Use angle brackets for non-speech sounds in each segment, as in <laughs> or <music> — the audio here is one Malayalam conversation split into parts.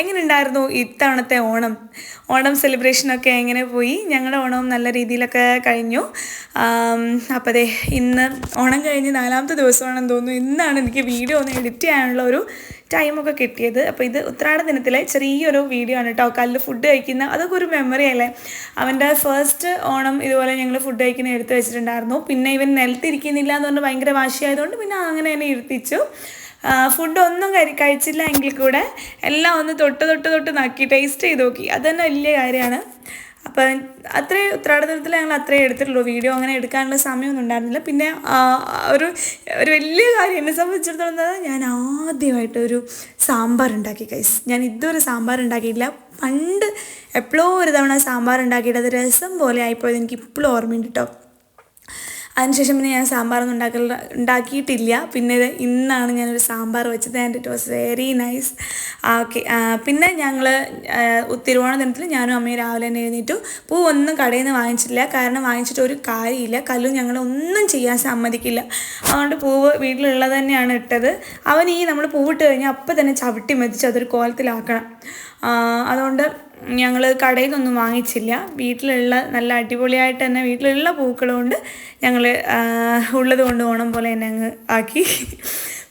എങ്ങനെ ഉണ്ടായിരുന്നു ഇത്തവണത്തെ ഓണം? ഓണം സെലിബ്രേഷനൊക്കെ എങ്ങനെ പോയി? ഞങ്ങളുടെ ഓണവും നല്ല രീതിയിലൊക്കെ കഴിഞ്ഞു. അപ്പോൾ അതെ ഇന്ന് ഓണം കഴിഞ്ഞ് നാലാമത്തെ ദിവസമാണെന്ന് തോന്നുന്നു. ഇന്നാണ് എനിക്ക് വീഡിയോ ഒന്ന് എഡിറ്റ് ചെയ്യാനുള്ള ഒരു ടൈമൊക്കെ കിട്ടിയത്. അപ്പോൾ ഇത് ഉത്രാട ദിനത്തിലെ ചെറിയൊരു വീഡിയോ ആണ് കേട്ടോ കല്ല് ഫുഡ് കഴിക്കുന്ന അതൊക്കെ ഒരു മെമ്മറി അല്ലേ? അവന്റെ ഫസ്റ്റ് ഓണം ഇതുപോലെ ഞങ്ങൾ ഫുഡ് കഴിക്കുന്ന എടുത്ത് വെച്ചിട്ടുണ്ടായിരുന്നു. പിന്നെ ഇവൻ നിലത്തിരിക്കുന്നില്ല എന്ന് പറഞ്ഞ് ഭയങ്കര വാശിയായതുകൊണ്ട് പിന്നെ അങ്ങനെ തന്നെ ഇരുത്തിച്ചു. ഫുഡ് ഒന്നും കരി കഴിച്ചില്ല എങ്കിൽ കൂടെ എല്ലാം ഒന്ന് തൊട്ട് തൊട്ട് തൊട്ട് നോക്കി ടേസ്റ്റ് ചെയ്ത് നോക്കി. അത് തന്നെ വലിയ കാര്യമാണ് അപ്പം അത്രയും ഉത്രാടനത്തിൽ ഞങ്ങൾ അത്രയും എടുത്തിട്ടുള്ളൂ. വീഡിയോ അങ്ങനെ എടുക്കാനുള്ള സമയമൊന്നും ഉണ്ടായിരുന്നില്ല. പിന്നെ ഒരു ഒരു വലിയ കാര്യം എന്നെ സംബന്ധിച്ചിടത്തോളം ഞാൻ ആദ്യമായിട്ട് ഒരു സാമ്പാർ ഉണ്ടാക്കി കൈസ് ഞാൻ ഇതുവരെ സാമ്പാർ ഉണ്ടാക്കിയിട്ടില്ല. പണ്ട് എപ്പോഴോ ഒരു തവണ സാമ്പാർ ഉണ്ടാക്കിയിട്ട് അത് രസം പോലെ ആയിപ്പോയത് എനിക്ക് ഇപ്പോഴും ഓർമ്മയുണ്ട് കേട്ടോ അതിനുശേഷം പിന്നെ ഞാൻ സാമ്പാറൊന്നും ഉണ്ടാക്കൽ ഉണ്ടാക്കിയിട്ടില്ല. പിന്നെ ഇന്നാണ് ഞാനൊരു സാമ്പാർ വെച്ചത്. And it was very nice okay. പിന്നെ ഞങ്ങൾ തിരുവോണ ദിനത്തിൽ ഞാനും അമ്മയും രാവിലെ തന്നെ എഴുന്നേറ്റു. പൂ ഒന്നും കടയിൽ നിന്ന് വാങ്ങിച്ചിട്ടില്ല. കാരണം വാങ്ങിച്ചിട്ട് ഒരു കാര്യമില്ല. കല്ലും ഞങ്ങൾ ഒന്നും ചെയ്യാൻ സമ്മതിക്കില്ല. അതുകൊണ്ട് പൂവ് വീട്ടിലുള്ളത് തന്നെയാണ് ഇട്ടത്. അവൻ ഈ നമ്മൾ പൂവിട്ട് കഴിഞ്ഞാൽ അപ്പം തന്നെ ചവിട്ടി മെതിച്ച് അതൊരു കോലത്തിലാക്കണം. അതുകൊണ്ട് ഞങ്ങൾ കടയിൽ നിന്നൊന്നും വാങ്ങിച്ചില്ല. വീട്ടിലുള്ള നല്ല അടിപൊളിയായിട്ട് തന്നെ വീട്ടിലുള്ള പൂക്കളുകൊണ്ട് ഞങ്ങൾ ഉള്ളത് കൊണ്ട് ഓണം പോലെ തന്നെ അങ്ങ് ആക്കി.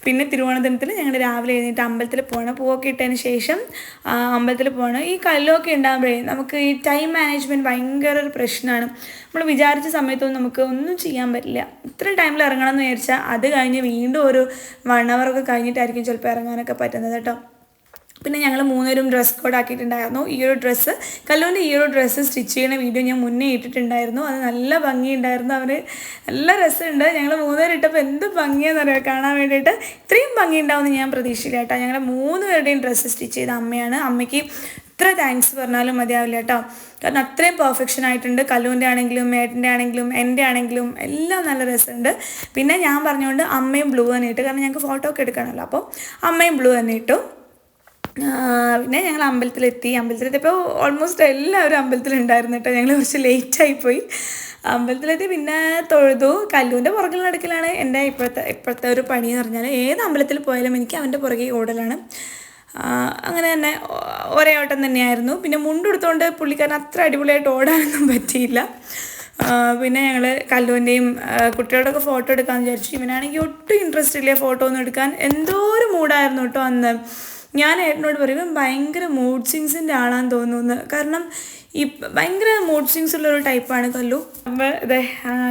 പിന്നെ തിരുവോണദിനത്തിൽ ഞങ്ങൾ രാവിലെ എഴുന്നേറ്റ് അമ്പലത്തിൽ പോകണം പൂവൊക്കെ ഇട്ടതിന് ശേഷം അമ്പലത്തിൽ പോകണം ഈ കല്ലൊക്കെ ഉണ്ടാകുമ്പോഴേ നമുക്ക് ഈ ടൈം മാനേജ്മെന്റ് ഭയങ്കര ഒരു പ്രശ്നമാണ് നമ്മൾ വിചാരിച്ച സമയത്തൊന്നും നമുക്ക് ഒന്നും ചെയ്യാൻ പറ്റില്ല. ഇത്ര ടൈമിൽ ഇറങ്ങണം എന്ന് വിചാരിച്ചാൽ അത് കഴിഞ്ഞ് വീണ്ടും ഒരു വൺ അവറൊക്കെ കഴിഞ്ഞിട്ടായിരിക്കും ചിലപ്പോൾ ഇറങ്ങാനൊക്കെ പറ്റുന്നത് കേട്ടോ. പിന്നെ ഞങ്ങൾ മൂന്നുപേരും ഡ്രസ് കോഡ് ആക്കിയിട്ടുണ്ടായിരുന്നു. ഈ ഒരു ഡ്രസ്സ് കല്ലൂന്റെ ഈ ഒരു ഡ്രസ്സ് സ്റ്റിച്ച് ചെയ്യുന്ന വീഡിയോ ഞാൻ മുന്നേ ഇട്ടിട്ടുണ്ടായിരുന്നു. അത് നല്ല ഭംഗിയുണ്ടായിരുന്നു. അവർ നല്ല രസമുണ്ട്. ഞങ്ങൾ മൂന്നുപേർ ഇട്ടപ്പോൾ എന്ത് ഭംഗിയാണെന്നറിയാം കാണാൻ വേണ്ടിയിട്ട് ഇത്രയും ഭംഗി ഉണ്ടാവുമെന്ന് ഞാൻ പ്രതീക്ഷയില്ല കേട്ടോ. ഞങ്ങൾ മൂന്ന് പേരുടെയും ഡ്രസ്സ് സ്റ്റിച്ച് ചെയ്ത അമ്മയാണ്. അമ്മയ്ക്ക് ഇത്ര താങ്ക്സ് പറഞ്ഞാലും മതിയാവില്ല കേട്ടോ. കാരണം അത്രയും പെർഫെക്ഷൻ ആയിട്ടുണ്ട്. കല്ലൂന്റെ ആണെങ്കിലും ഏട്ടന്റെ ആണെങ്കിലും എന്റെ ആണെങ്കിലും എല്ലാം നല്ല രസമുണ്ട്. പിന്നെ ഞാൻ പറഞ്ഞുകൊണ്ട് അമ്മയും ബ്ലൂ തന്നെ ഇട്ടു. കാരണം ഞങ്ങൾക്ക് ഫോട്ടോ ഒക്കെ എടുക്കണമല്ലോ. അപ്പോൾ അമ്മയും ബ്ലൂ തന്നെ ഇട്ടു. പിന്നെ ഞങ്ങൾ അമ്പലത്തിലെത്തി. അമ്പലത്തിലെത്തിയപ്പോൾ ഓൾമോസ്റ്റ് എല്ലാവരും അമ്പലത്തിലുണ്ടായിരുന്നു കേട്ടോ ഞങ്ങൾ കുറച്ച് ലേറ്റായി പോയി. അമ്പലത്തിലെത്തി പിന്നെ തൊഴുതു. കല്ലുവിന്റെ പുറകിൽ നടക്കലാണ് എന്റെ ഇപ്പോഴത്തെ ഇപ്പോഴത്തെ ഒരു പണി എന്ന് പറഞ്ഞാൽ ഏത് അമ്പലത്തിൽ പോയാലും എനിക്ക് അവന്റെ പുറകെ ഓടലാണ്. അങ്ങനെ തന്നെ ഒരേ ഓട്ടം തന്നെയായിരുന്നു. പിന്നെ മുണ്ടെടുത്തുകൊണ്ട് പുള്ളിക്കാരൻ അത്ര അടിപൊളിയായിട്ട് ഓടാനൊന്നും പറ്റിയില്ല. പിന്നെ ഞങ്ങൾ കല്ലുവിന്റെയും കുട്ടികളുടെയൊക്കെ ഫോട്ടോ എടുക്കാമെന്ന് വിചാരിച്ചു. ഇവനാണെങ്കിൽ ഒട്ടും ഇൻട്രസ്റ്റ് ഇല്ല ഫോട്ടോ ഒന്നും എടുക്കാൻ. എന്തോ ഒരു മൂഡായിരുന്നു കേട്ടോ അന്ന്. ഞാൻ ഏട്ടനോട് പറയും ഭയങ്കര മൂഡ് സ്വിങ്സിന്റെ ആളാന്ന് തോന്നുന്നു. കാരണം ഈ ഭയങ്കര മൂഡ് സ്വിങ്സ് ഉള്ളൊരു ടൈപ്പാണ് കല്ലു. അപ്പോൾ ഇതേ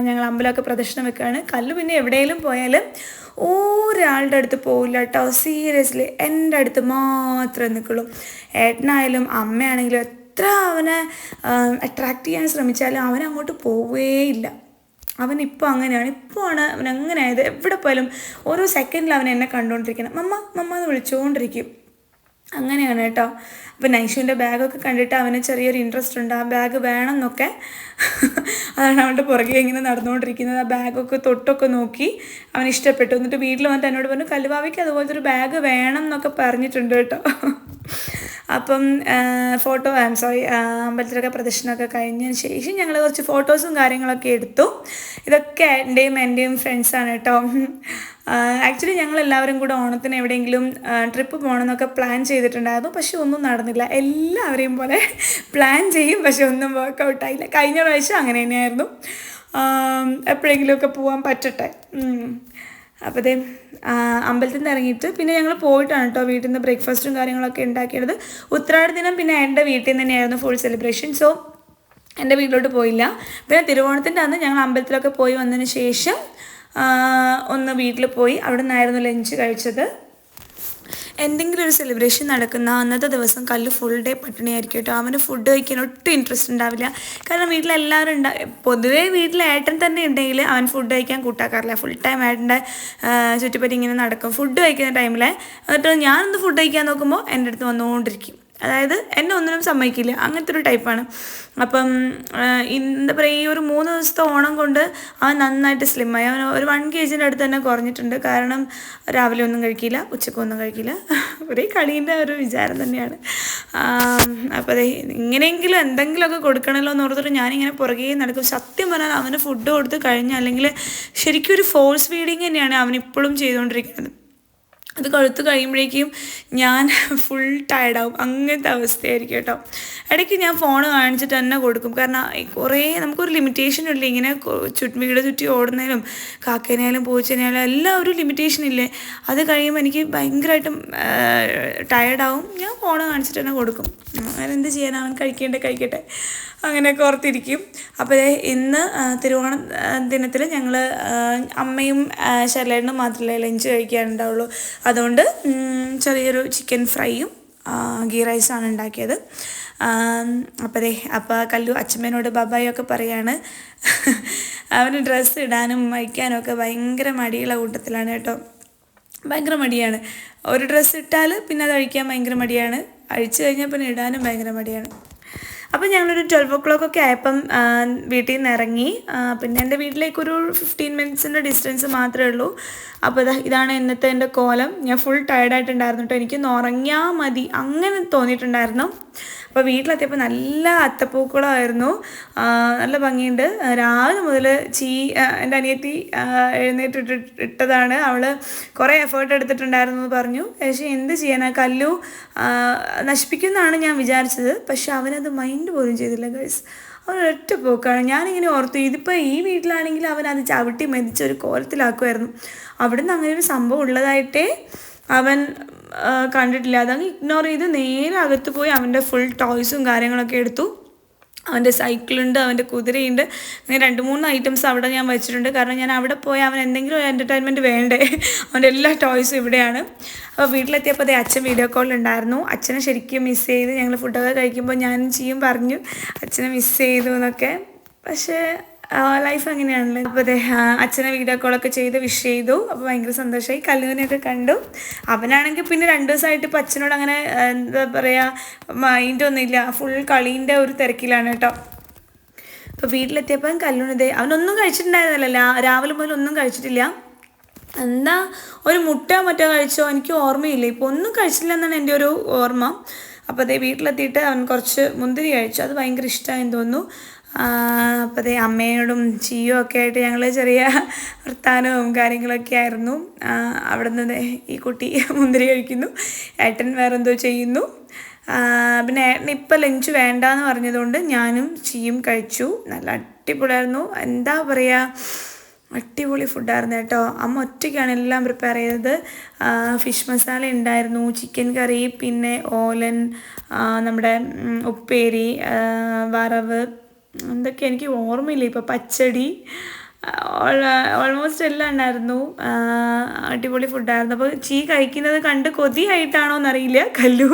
ഞങ്ങൾ അമ്പലമൊക്കെ പ്രദക്ഷിണം വെക്കുകയാണ് കല്ലു പിന്നെ എവിടെയെങ്കിലും പോയാൽ ഒരാളുടെ അടുത്ത് പോവില്ല കേട്ടോ സീരിയസ്ലി എന്റെ അടുത്ത് മാത്രമേ നിൽക്കുള്ളൂ. ഏട്ടനായാലും അമ്മയാണെങ്കിലും എത്ര അവനെ അട്രാക്റ്റ് ചെയ്യാൻ ശ്രമിച്ചാലും അവൻ അങ്ങോട്ട് പോവേയില്ല അവൻ ഇപ്പോൾ അങ്ങനെയാണ്. ഇപ്പോൾ ആണ് അവൻ അങ്ങനെ ആയത്. എവിടെ പോയാലും ഓരോ സെക്കൻഡിൽ അവൻ എന്നെ കണ്ടുകൊണ്ടിരിക്കണം. മമ്മ മമ്മ എന്ന് വിളിച്ചുകൊണ്ടിരിക്കും അങ്ങനെയാണ് കേട്ടോ. അപ്പോൾ നൈഷുവിന്റെ ബാഗൊക്കെ കണ്ടിട്ട് അവന് ചെറിയൊരു ഇൻട്രസ്റ്റ് ഉണ്ട്. ആ ബാഗ് വേണം എന്നൊക്കെ അതാണ് അവളുടെ പുറകെ ഇങ്ങനെ നടന്നുകൊണ്ടിരിക്കുന്നത്. ആ ബാഗൊക്കെ തൊട്ടൊക്കെ നോക്കി അവൻ ഇഷ്ടപ്പെട്ടു. എന്നിട്ട് വീട്ടിൽ വന്നിട്ട് എന്നോട് പറഞ്ഞു കല്ലുവാവിക്ക് അതുപോലത്തെ ഒരു ബാഗ് വേണം എന്നൊക്കെ പറഞ്ഞിട്ടുണ്ട് കേട്ടോ. അപ്പം ഫോട്ടോ ഐ എം സോറി അമ്പലത്തിലൊക്കെ പ്രദർശനമൊക്കെ കഴിഞ്ഞതിന് ശേഷം ഞങ്ങൾ കുറച്ച് ഫോട്ടോസും കാര്യങ്ങളൊക്കെ എടുത്തു. ഇതൊക്കെ എന്റെയും എന്റെയും ഫ്രണ്ട്സാണ് കേട്ടോ ആക്ച്വലി ഞങ്ങൾ എല്ലാവരും കൂടെ ഓണത്തിന് എവിടെയെങ്കിലും ട്രിപ്പ് പോകണമെന്നൊക്കെ പ്ലാൻ ചെയ്തിട്ടുണ്ടായിരുന്നു. പക്ഷെ ഒന്നും നടന്നില്ല. എല്ലാവരെയും പോലെ പ്ലാൻ ചെയ്യും. പക്ഷെ ഒന്നും വർക്കൗട്ട് ആയില്ല. കഴിഞ്ഞ പ്രാവശ്യം അങ്ങനെ തന്നെയായിരുന്നു. എപ്പോഴെങ്കിലുമൊക്കെ പോകാൻ പറ്റട്ടെ. അപ്പോൾ അതേ അമ്പലത്തിൽ നിന്ന് ഇറങ്ങിയിട്ട് പിന്നെ ഞങ്ങൾ പോയിട്ടാണ് കേട്ടോ വീട്ടിൽ നിന്ന് ബ്രേക്ക്ഫാസ്റ്റും കാര്യങ്ങളൊക്കെ ഉണ്ടാക്കിയത്. ഉത്രാട ദിനം പിന്നെ എന്റെ വീട്ടിൽ നിന്ന് തന്നെയായിരുന്നു ഫുൾ സെലിബ്രേഷൻ സോ എന്റെ വീട്ടിലോട്ട് പോയില്ല. പിന്നെ തിരുവോണത്തിന്റെ അന്ന് ഞങ്ങൾ അമ്പലത്തിലൊക്കെ പോയി വന്നതിന് ശേഷം ഒന്ന് വീട്ടിൽ പോയി. അവിടെ നിന്നായിരുന്നു ലഞ്ച് കഴിച്ചത്. എന്തെങ്കിലും ഒരു സെലിബ്രേഷൻ നടക്കുന്ന അന്നത്തെ ദിവസം കല്ല് ഫുൾ ഡേ പട്ടിണിയായിരിക്കും കേട്ടോ. അവന് ഫുഡ് കഴിക്കാൻ ഒട്ടും ഇൻട്രസ്റ്റ് ഉണ്ടാവില്ല. കാരണം വീട്ടിലെല്ലാവരും ഉണ്ടാ പൊതുവേ വീട്ടിൽ ഏട്ടൻ തന്നെ ഉണ്ടെങ്കിൽ അവൻ ഫുഡ് കഴിക്കാൻ കൂട്ടാക്കാറില്ല. ഫുൾ ടൈം ഏട്ടന്റെ ചുറ്റിപ്പറ്റി ഇങ്ങനെ നടക്കും. ഫുഡ് കഴിക്കുന്ന ടൈമിൽ എന്നിട്ട് ഞാനൊന്ന് ഫുഡ് കഴിക്കാൻ നോക്കുമ്പോൾ എന്റെ അടുത്ത് വന്നുകൊണ്ടിരിക്കും. അതായത് എന്നെ ഒന്നിനും സമ്മതിക്കില്ല. അങ്ങനത്തെ ഒരു ടൈപ്പാണ്. അപ്പം എന്താ പറയുക ഈ ഒരു മൂന്ന് ദിവസത്തെ ഓണം കൊണ്ട് അവൻ നന്നായിട്ട് സ്ലിമ്മായി അവൻ ഒരു വൺ കെ ജിന്റെ അടുത്ത് തന്നെ കുറഞ്ഞിട്ടുണ്ട്. കാരണം രാവിലെ ഒന്നും കഴിക്കില്ല ഉച്ചക്കൊന്നും കഴിക്കില്ല. <laughs> ഒരേ കളീന്റെ ഒരു വിചാരം തന്നെയാണ്. അപ്പോൾ അതെ ഇങ്ങനെയെങ്കിലും എന്തെങ്കിലുമൊക്കെ കൊടുക്കണമല്ലോ എന്ന് ഓർത്തിട്ട് ഞാനിങ്ങനെ പുറകെ നടക്കും. സത്യം പറഞ്ഞാൽ അവന് ഫുഡ് കൊടുത്ത് കഴിഞ്ഞാൽ അല്ലെങ്കിൽ ശരിക്കും ഒരു ഫോഴ്സ് ഫീഡിങ് തന്നെയാണ് അവനിപ്പോഴും ചെയ്തുകൊണ്ടിരിക്കുന്നത്. അത് കഴുത്ത് കഴിയുമ്പോഴേക്കും ഞാൻ ഫുൾ ടയർഡാവും അങ്ങനത്തെ അവസ്ഥയായിരിക്കും കേട്ടോ. ഇടയ്ക്ക് ഞാൻ ഫോൺ കാണിച്ചിട്ട് തന്നെ കൊടുക്കും. കാരണം കുറേ നമുക്കൊരു ലിമിറ്റേഷൻ ഇല്ല. ഇങ്ങനെ ചുറ്റും വീട് ചുറ്റി ഓടുന്നതിനും കാക്കേനായാലും പൂച്ചേനായാലും എല്ലാം ഒരു ലിമിറ്റേഷൻ ഇല്ലേ? അത് കഴിയുമ്പോൾ എനിക്ക് ഭയങ്കരമായിട്ടും ടയർഡാവും ഞാൻ ഫോൺ കാണിച്ചിട്ട് തന്നെ കൊടുക്കും. അങ്ങനെ എന്ത് ചെയ്യാനാണ് അവൻ കഴിക്കേണ്ട കഴിക്കട്ടെ. അങ്ങനെയൊക്കെ ഓർത്തിരിക്കും. അപ്പോൾ ഇന്ന് തിരുവോണ ദിനത്തിൽ ഞങ്ങൾ അമ്മയും ശരലേട്ടനും മാത്രമല്ലേ ലഞ്ച് കഴിക്കാനുണ്ടാവുള്ളൂ. അതുകൊണ്ട് ചെറിയൊരു ചിക്കൻ ഫ്രൈയും ഗീ റൈസാണ് ഉണ്ടാക്കിയത്. അപ്പോൾ ദേ അപ്പോൾ കല്ലു അച്ഛമ്മേനോട് ബബായൊക്കെ പറയാണ്. അവന് ഡ്രസ്സ് ഇടാനും വയ്ക്കാനും ഒക്കെ ഭയങ്കര മടിയുള്ള കൂട്ടത്തിലാണ് കേട്ടോ. ഭയങ്കര മടിയാണ്. ഒരു ഡ്രസ്സ് ഇട്ടാൽ പിന്നെ അത് അഴിക്കാൻ ഭയങ്കര മടിയാണ്. അഴിച്ചു കഴിഞ്ഞാൽ പിന്നെ ഇടാനും ഭയങ്കര മടിയാണ്. അപ്പം ഞങ്ങളൊരു ട്വൽവ് ഒ ക്ലോക്ക് ഒക്കെ ആയപ്പം വീട്ടിൽ നിന്ന് ഇറങ്ങി പിന്നെ എന്റെ വീട്ടിലേക്ക് ഒരു ഫിഫ്റ്റീൻ മിനിറ്റ്സിന്റെ ഡിസ്റ്റൻസ് മാത്രമേ ഉള്ളൂ. അപ്പോൾ ഇതാ ഇതാണ് ഇന്നത്തെ എന്റെ കോലം. ഞാൻ ഫുൾ ടയർഡായിട്ടുണ്ടായിരുന്നു കേട്ടോ എനിക്കൊന്ന് ഉറങ്ങിയാൽ മതി. അങ്ങനെ തോന്നിയിട്ടുണ്ടായിരുന്നു. അപ്പോൾ വീട്ടിലെത്തിയപ്പോൾ നല്ല അത്തപ്പൂക്കളമായിരുന്നു നല്ല ഭംഗിയുണ്ട്. രാവിലെ മുതൽ ചീ എന്റെ അനിയത്തി എഴുന്നേറ്റ് ഇട്ട് ഇട്ടതാണ്. അവൾ കുറേ എഫേർട്ട് എടുത്തിട്ടുണ്ടായിരുന്നു എന്ന് പറഞ്ഞു. പക്ഷേ എന്ത് ചെയ്യാനാ? കല്ലു നശിപ്പിക്കുന്നതാണ് ഞാൻ വിചാരിച്ചത്. പക്ഷെ അവനത് മൈൻഡ് പോലും ചെയ്തില്ല ഗൈസ് അവൻ ഒറ്റ പോക്കാണ്. ഞാനിങ്ങനെ ഓർത്തു ഇതിപ്പോൾ ഈ വീട്ടിലാണെങ്കിൽ അവൻ അത് ചവിട്ടി മെതിച്ച് ഒരു കോലത്തിലാക്കുമായിരുന്നു അവിടുന്ന് അങ്ങനെ ഒരു സംഭവം ഉള്ളതായിട്ടേ അവൻ കണ്ടിട്ടില്ല. അതങ്ങ് ഇഗ്നോർ ചെയ്ത് നേരെ അകത്ത് പോയി അവന്റെ ഫുൾ ടോയ്സും കാര്യങ്ങളൊക്കെ എടുത്തു. അവന്റെ സൈക്കിളുണ്ട് അവന്റെ കുതിരയുണ്ട്. അങ്ങനെ രണ്ട് മൂന്ന് ഐറ്റംസ് അവിടെ ഞാൻ വെച്ചിട്ടുണ്ട്. കാരണം ഞാൻ അവിടെ പോയി അവൻ എന്തെങ്കിലും ഒരു എന്റർടൈൻമെന്റ് വേണ്ടേ? അവന്റെ എല്ലാ ടോയ്സും ഇവിടെയാണ്. അപ്പോൾ വീട്ടിലെത്തിയപ്പോൾ അതേ അച്ഛൻ വീഡിയോ കോളിലുണ്ടായിരുന്നു അച്ഛനെ ശരിക്കും മിസ് ചെയ്ത് ഞങ്ങൾ ഫുഡൊക്കെ കഴിക്കുമ്പോൾ ഞാനും ചെയ്യും പറഞ്ഞു അച്ഛനെ മിസ് ചെയ്തു എന്നൊക്കെ. പക്ഷേ ലൈഫ് അങ്ങനെയാണല്ലോ. അപ്പോൾ അച്ഛനെ വീഡിയോ കോളൊക്കെ ചെയ്ത് വിഷ് ചെയ്തു. അപ്പോൾ ഭയങ്കര സന്തോഷമായി കല്ലുവിനെയൊക്കെ കണ്ടു. അവനാണെങ്കിൽ പിന്നെ രണ്ട് ദിവസമായിട്ട് ഇപ്പോൾ അച്ഛനോട് അങ്ങനെ എന്താ പറയുക മൈൻഡൊന്നുമില്ല ഫുൾ കളീന്റെ ഒരു തിരക്കിലാണ് കേട്ടോ. അപ്പോൾ വീട്ടിലെത്തിയപ്പോൾ കല്ലുണിതേ അവനൊന്നും കഴിച്ചിട്ടുണ്ടായിരുന്നില്ല. രാ- രാവിലെ മുതൽ ഒന്നും കഴിച്ചിട്ടില്ല. എന്താ ഒരു മുട്ട മറ്റോ കഴിച്ചോ എനിക്ക് ഓർമ്മയില്ല. ഇപ്പോൾ ഒന്നും കഴിച്ചില്ല എന്നാണ് എന്റെ ഒരു ഓർമ്മ. അപ്പോൾ അതേ വീട്ടിലെത്തിയിട്ട് അവൻ കുറച്ച് മുന്തിരി കഴിച്ചു. അത് ഭയങ്കര ഇഷ്ടമായെന്ന് തോന്നുന്നു. അപ്പോൾ അതേ അമ്മയോടും ചിയും ഒക്കെ ആയിട്ട് ഞങ്ങൾ ചെറിയ വർത്താനവും കാര്യങ്ങളൊക്കെ ആയിരുന്നു. അവിടെ നിന്ന് ഈ കുട്ടി മുന്തിരി കഴിക്കുന്നു. ഏട്ടൻ വേറെന്തോ ചെയ്യുന്നു. പിന്നെ ഏട്ടൻ ഇപ്പം ലഞ്ച് വേണ്ടാന്ന് പറഞ്ഞതുകൊണ്ട് ഞാനും ചിയും കഴിച്ചു. നല്ല അടിപൊളിയായിരുന്നു. എന്താ പറയുക അടിപൊളി ഫുഡായിരുന്നു കേട്ടോ. അമ്മ ഒറ്റയ്ക്കാണ് എല്ലാം പ്രിപ്പയർ ചെയ്തത്. ഫിഷ് മസാല ഉണ്ടായിരുന്നു ചിക്കൻ കറി പിന്നെ ഓലൻ നമ്മുടെ ഉപ്പേരി വറവ് എന്തൊക്കെ എനിക്ക് ഓർമ്മയില്ല. ഇപ്പോൾ പച്ചടി ഓൾമോസ്റ്റ് എല്ലാം ഉണ്ടായിരുന്നു. അടിപൊളി ഫുഡായിരുന്നു അപ്പോൾ ചീ കഴിക്കുന്നത് കണ്ട് കൊതിയായിട്ടാണോ എന്നറിയില്ല. കല്ലു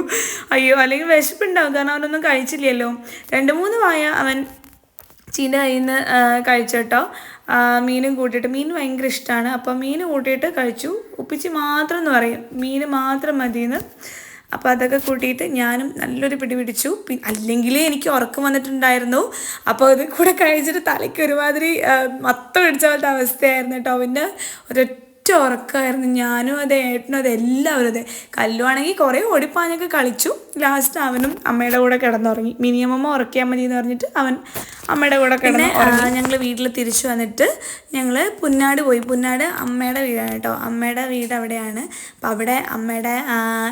അയ്യോ അല്ലെങ്കിൽ വിശപ്പുണ്ടാവും. കാരണം അവനൊന്നും കഴിച്ചില്ലല്ലോ. രണ്ട് മൂന്ന് വായ അവൻ ചീന്റെ കയ്യിൽ നിന്ന് കഴിച്ചോട്ടോ മീനും കൂട്ടിയിട്ട്. മീൻ ഭയങ്കര ഇഷ്ടമാണ് അപ്പോൾ മീൻ കൂട്ടിയിട്ട് കഴിച്ചു. ഉപ്പിച്ച് മാത്രം എന്ന് പറയും. മീൻ മാത്രം മതിയെന്ന്. അപ്പോൾ അതൊക്കെ കൂട്ടിയിട്ട് ഞാനും നല്ലൊരു പിടി പിടിച്ചു. അല്ലെങ്കിൽ എനിക്ക് ഉറക്കം വന്നിട്ടുണ്ടായിരുന്നു. അപ്പോൾ അത് കൂടെ കഴിച്ചിട്ട് തലയ്ക്ക് ഒരുമാതിരി മത്തം പിടിച്ച പോലത്തെ അവസ്ഥയായിരുന്നു കേട്ടോ പിന്നെ ഒരൊറ്റ ഉറക്കമായിരുന്നു ഞാനും അതെ ഏട്ടനും അതെ എല്ലാവരും അതെ. കല്ലുവാണെങ്കിൽ കുറേ ഓടിപ്പാഞ്ഞൊക്കെ കളിച്ചു. ലാസ്റ്റ് അവനും അമ്മയുടെ കൂടെ കിടന്നുറങ്ങി. മിനിയമ്മ ഉറക്കിയാൽ മതി എന്ന് പറഞ്ഞിട്ട് അവൻ അമ്മയുടെ കൂടെ കിടന്ന് ഞങ്ങൾ വീട്ടിൽ തിരിച്ചു വന്നിട്ട് ഞങ്ങൾ പുന്നാട് പോയി. പുന്നാട് അമ്മയുടെ വീടാണ് കേട്ടോ. അമ്മയുടെ വീട് അവിടെയാണ്. അപ്പം അവിടെ അമ്മയുടെ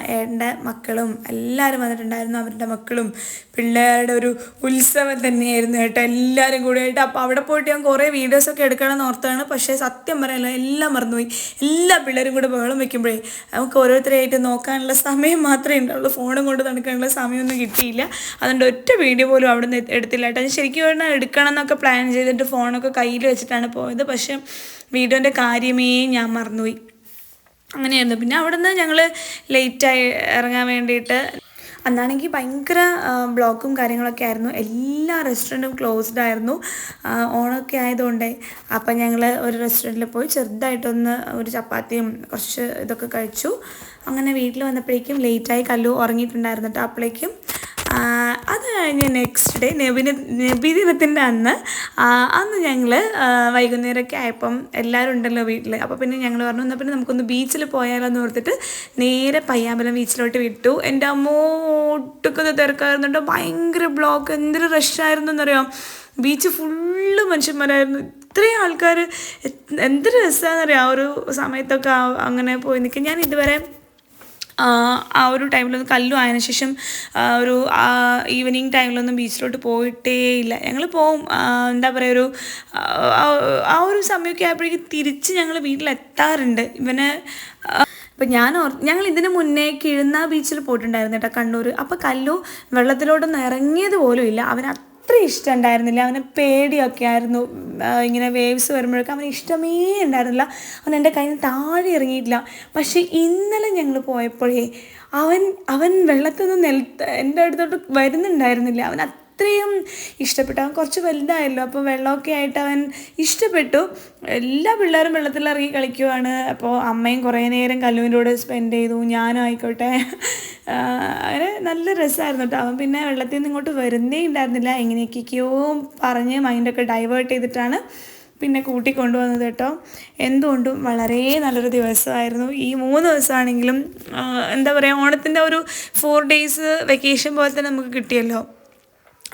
ഏട്ടന്റെ മക്കളും എല്ലാവരും വന്നിട്ടുണ്ടായിരുന്നു. അവരുടെ മക്കളും പിള്ളേരുടെ ഒരു ഉത്സവം തന്നെയായിരുന്നു കേട്ടോ. എല്ലാവരും കൂടെ ആയിട്ട്. അപ്പോൾ അവിടെ പോയിട്ട് ഞാൻ കുറേ വീഡിയോസൊക്കെ എടുക്കണമെന്ന് ഓർത്താണ്. പക്ഷേ സത്യം പറയല്ല എല്ലാം മറന്നുപോയി. എല്ലാ പിള്ളേരും കൂടെ ബഹളം വെക്കുമ്പോഴേ നമുക്ക് ഓരോരുത്തരെയായിട്ട് നോക്കാനുള്ള സമയം മാത്രമേ ഉണ്ടാവുള്ളൂ. ഫോണും കൊണ്ട് നടക്കാനുള്ള സമയമൊന്നും കിട്ടിയില്ല. അതുകൊണ്ട് ഒറ്റ വീഡിയോ പോലും അവിടെ നിന്ന് എടുത്തില്ല കേട്ടോ. ഞാൻ ശരിക്കും പറഞ്ഞാൽ എടുക്കണം എന്നൊക്കെ പ്ലാൻ ചെയ്തിട്ട് ഫോണൊക്കെ കയ്യിൽ വെച്ചിട്ടാണ് പോയത്. പക്ഷേ വീഡിയോന്റെ കാര്യമേ ഞാൻ മറന്നുപോയി. അങ്ങനെയായിരുന്നു. പിന്നെ അവിടെ നിന്ന് ഞങ്ങൾ ലേറ്റായി ഇറങ്ങാൻ വേണ്ടിയിട്ട് അന്നാണെങ്കിൽ ഭയങ്കര ബ്ലോക്കും കാര്യങ്ങളൊക്കെ ആയിരുന്നു. എല്ലാ റെസ്റ്റോറന്റും ക്ലോസ്ഡ് ആയിരുന്നു. ഓണമൊക്കെ ആയതുകൊണ്ട്. അപ്പം ഞങ്ങൾ ഒരു റെസ്റ്റോറന്റിൽ പോയി ചെറുതായിട്ടൊന്ന് ഒരു ചപ്പാത്തിയും കുറച്ച് ഇതൊക്കെ കഴിച്ചു. അങ്ങനെ വീട്ടിൽ വന്നപ്പോഴേക്കും ലേറ്റായി കല്ലു ഉറങ്ങിയിട്ടുണ്ടായിരുന്നു കേട്ടോ അപ്പോഴേക്കും അത് കഴിഞ്ഞ് നെക്സ്റ്റ് ഡേ നബിന് നബിദിനത്തിന്റെ അന്ന് അന്ന് ഞങ്ങൾ വൈകുന്നേരമൊക്കെ ആയപ്പം എല്ലാവരും ഉണ്ടല്ലോ വീട്ടിൽ അപ്പോൾ പിന്നെ ഞങ്ങൾ പറഞ്ഞു എന്നാൽ പിന്നെ നമുക്കൊന്ന് ബീച്ചിൽ പോയാലോ എന്ന് ഓർത്തിട്ട് നേരെ പയ്യാമ്പലം ബീച്ചിലോട്ട് വിട്ടു. എന്റെ അമ്മോട്ടൊക്കെ ഒട്ടുക്കത് തിരക്കായിരുന്നുണ്ടോ ഭയങ്കര ബ്ലോക്ക് എന്തൊരു റഷായിരുന്നു എന്നറിയാം ബീച്ച് ഫുള്ള് മനുഷ്യന്മാരായിരുന്നു. ഇത്രയും ആൾക്കാർ എന്തൊരു രസമാണെന്നറിയാം ആ ഒരു സമയത്തൊക്കെ അങ്ങനെ പോയി നിൽക്കുക ഞാൻ ഇതുവരെ ആ, ഒരു ടൈമിലൊന്നും കല്ലു ആയതിനു ശേഷം ഒരു ഈവനിങ് ടൈമിലൊന്നും ബീച്ചിലോട്ട് പോയിട്ടേ ഇല്ല. ഞങ്ങൾ പോവും എന്താ പറയുക ഒരു ആ, ഒരു സമയമൊക്കെ ആയപ്പോഴേക്കും തിരിച്ച് ഞങ്ങൾ വീട്ടിലെത്താറുണ്ട്. ഇവനെ അപ്പം ഞാൻ ഓർ ഞങ്ങൾ ഇതിന് മുന്നേ കിഴുന്ന ബീച്ചിൽ പോയിട്ടുണ്ടായിരുന്നു കേട്ടോ കണ്ണൂർ അപ്പോൾ കല്ലു വെള്ളത്തിലോട്ടൊന്നും ഇറങ്ങിയത് പോലും ഇല്ല. അവന് അത്ര ഇഷ്ടം ഉണ്ടായിരുന്നില്ല. അവന് പേടിയൊക്കെ ആയിരുന്നു. ഇങ്ങനെ വേവ്സ് വരുമ്പോഴൊക്കെ അവന് ഇഷ്ടമേ ഉണ്ടായിരുന്നില്ല. അവൻ എന്റെ കയ്യിൽ നിന്ന് താഴെ ഇറങ്ങിയിട്ടില്ല. പക്ഷേ ഇന്നലെ ഞങ്ങൾ പോയപ്പോഴേ അവൻ അവൻ വെള്ളത്തിൽ നിന്ന് നിലത്ത് എന്റെ അടുത്തോട്ട് വരുന്നുണ്ടായിരുന്നില്ല. അവൻ അത്രയും ഇഷ്ടപ്പെട്ടു. അവൻ കുറച്ച് വലുതായല്ലോ അപ്പോൾ വെള്ളമൊക്കെ ആയിട്ട് അവൻ ഇഷ്ടപ്പെട്ടു. എല്ലാ പിള്ളേരും വെള്ളത്തിൽ ഇറങ്ങി കളിക്കുവാണ്. അപ്പോൾ അമ്മയും കുറേ നേരം കല്ലുവിന്റെ കൂടെ സ്പെൻഡ് ചെയ്തു. ഞാനും ആയിക്കോട്ടെ. അങ്ങനെ നല്ല രസമായിരുന്നു കേട്ടോ. അവൻ പിന്നെ വെള്ളത്തിൽ നിന്ന് ഇങ്ങോട്ട് വരുന്നേ ഉണ്ടായിരുന്നില്ല. എങ്ങനെയൊക്കെയോ പറഞ്ഞ് മൈൻഡൊക്കെ ഡൈവേർട്ട് ചെയ്തിട്ടാണ് പിന്നെ കൂട്ടിക്കൊണ്ടുവന്നത് കേട്ടോ. എന്തുകൊണ്ടും വളരെ നല്ലൊരു ദിവസമായിരുന്നു. ഈ മൂന്ന് ദിവസമാണെങ്കിലും എന്താ പറയുക ഓണത്തിന്റെ ഒരു ഫോർ ഡേയ്സ് വെക്കേഷൻ പോലെ തന്നെ നമുക്ക് കിട്ടിയല്ലോ.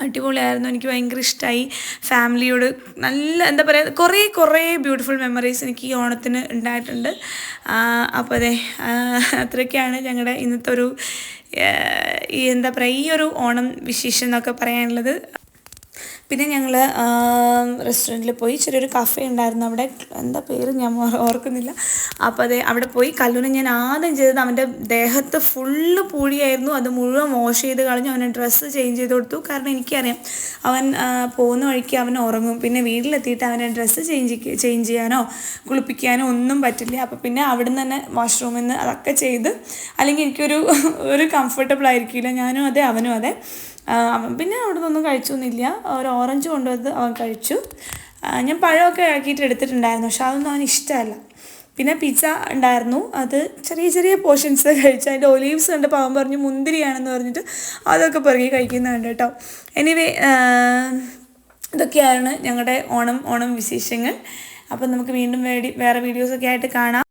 അടിപൊളിയായിരുന്നു. എനിക്ക് ഭയങ്കര ഇഷ്ടമായി ഫാമിലിയോട് നല്ല എന്താ പറയുക കുറേ കുറേ ബ്യൂട്ടിഫുൾ മെമ്മറീസ് എനിക്ക് ഈ ഓണത്തിന് ഉണ്ടായിട്ടുണ്ട്. അപ്പോൾ അതെ അത്രയൊക്കെയാണ് ഞങ്ങളുടെ ഇന്നത്തെ ഒരു ഈ എന്താ പറയുക ഈ ഒരു ഓണം വിശേഷം എന്നൊക്കെ പറയാനുള്ളത്. പിന്നെ ഞങ്ങൾ റെസ്റ്റോറന്റിൽ പോയി ചെറിയൊരു കഫേ ഉണ്ടായിരുന്നു അവിടെ. എന്താ പേര് ഞാൻ ഓർക്കുന്നില്ല. അപ്പോൾ അതെ അവിടെ പോയി കല്ലൂനെ ഞാൻ ആദ്യം ചെയ്തത് അവന്റെ ദേഹത്ത് ഫുള്ള് പൂഴിയായിരുന്നു. അത് മുഴുവൻ വാഷ് ചെയ്ത് കളഞ്ഞു. അവനെ ഡ്രസ്സ് ചേഞ്ച് ചെയ്ത് കൊടുത്തു. കാരണം എനിക്കറിയാം അവൻ പോകുന്ന വഴിക്ക് അവൻ ഉറങ്ങും. പിന്നെ വീട്ടിലെത്തിയിട്ട് അവനെ ഡ്രസ്സ് ചേഞ്ച് ചേഞ്ച് ചെയ്യാനോ കുളിപ്പിക്കാനോ ഒന്നും പറ്റില്ല. അപ്പോൾ പിന്നെ അവിടെ നിന്ന് തന്നെ വാഷ്റൂമിൽ നിന്ന് അതൊക്കെ ചെയ്ത് അല്ലെങ്കിൽ എനിക്കൊരു ഒരു കംഫർട്ടബിൾ ആയിരിക്കില്ല. ഞാനും അതെ അവനും അതെ. പിന്നെ അവിടെ നിന്നൊന്നും കഴിച്ചൊന്നുമില്ല. ഒരു ഓറഞ്ച് കൊണ്ടുവന്ന് അവൻ കഴിച്ചു. ഞാൻ പഴമൊക്കെ ആക്കിയിട്ട് എടുത്തിട്ടുണ്ടായിരുന്നു. പക്ഷെ അതൊന്നും അവന് ഇഷ്ടമല്ല. പിന്നെ പിസ്സ ഉണ്ടായിരുന്നു. അത് ചെറിയ ചെറിയ പോർഷൻസ് കഴിച്ചു. അതിന്റെ ഒലീവ്സ് കണ്ടപ്പോൾ അവൻ പറഞ്ഞു മുന്തിരിയാണെന്ന് പറഞ്ഞിട്ട് അതൊക്കെ പിറകെ കഴിക്കുന്നുണ്ട് കേട്ടോ. എനിവേ ഇതൊക്കെയാണ് ഞങ്ങളുടെ ഓണം ഓണം വിശേഷങ്ങൾ. അപ്പം നമുക്ക് വീണ്ടും വേറെ വീഡിയോസൊക്കെ ആയിട്ട് കാണാം.